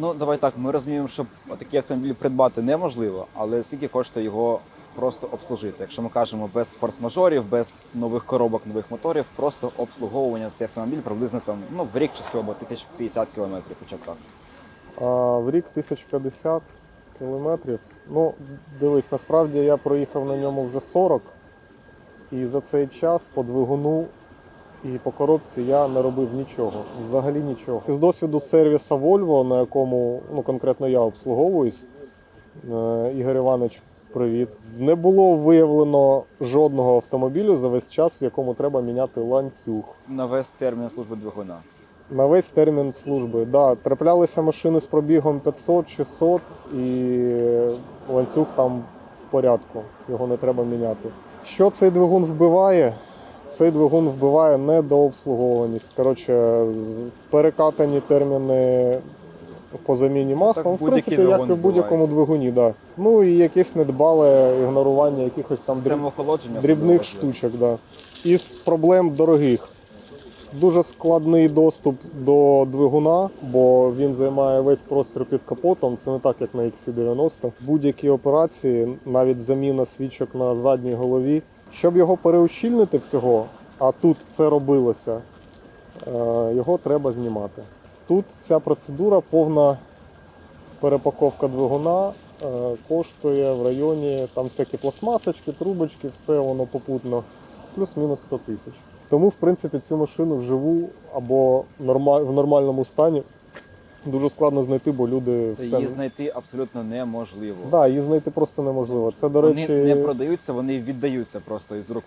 Ну давай так. Ми розуміємо, що такий автомобіль придбати неможливо, але скільки коштує його просто обслужити? Якщо ми кажемо без форс-мажорів, без нових коробок, нових моторів, просто обслуговування цей автомобіль приблизно там ну в рік часу або 1050 кілометрів, хоча б так. А в рік 1050 кілометрів. Ну, дивись, насправді я проїхав на ньому вже 40, і за цей час по двигуну і по коробці я не робив нічого, взагалі нічого. З досвіду сервіса Volvo, на якому ну, конкретно я обслуговуюсь, е, Ігор Іванович, привіт. Не було виявлено жодного автомобілю за весь час, в якому треба міняти ланцюг. На весь термін служби двигуна. На весь термін служби. Да, траплялися машини з пробігом 500-600 і ланцюг там в порядку, його не треба міняти. Що цей двигун вбиває? Цей двигун вбиває недообслуговуваність. Коротше, перекатані терміни по заміні масла. Ну, в принципі, як і в будь-якому двигуні, да. Ну і якесь недбале ігнорування якихось там дріб- дрібних штучок. Да. Із проблем дорогих. Дуже складний доступ до двигуна, бо він займає весь простір під капотом. Це не так, як на XC90. Будь-які операції, навіть заміна свічок на задній голові. Щоб його переущільнити всього, а тут це робилося, е, його треба знімати. Тут ця процедура повна перепаковка двигуна е, коштує в районі там всякі пластмасочки, трубочки, все воно попутно, плюс-мінус 100 тисяч. Тому, в принципі, цю машину вживу або в нормальному стані дуже складно знайти, бо люди в це Її знайти абсолютно неможливо. да, її знайти просто неможливо. Це, до речі, вони не продаються, вони віддаються просто із рук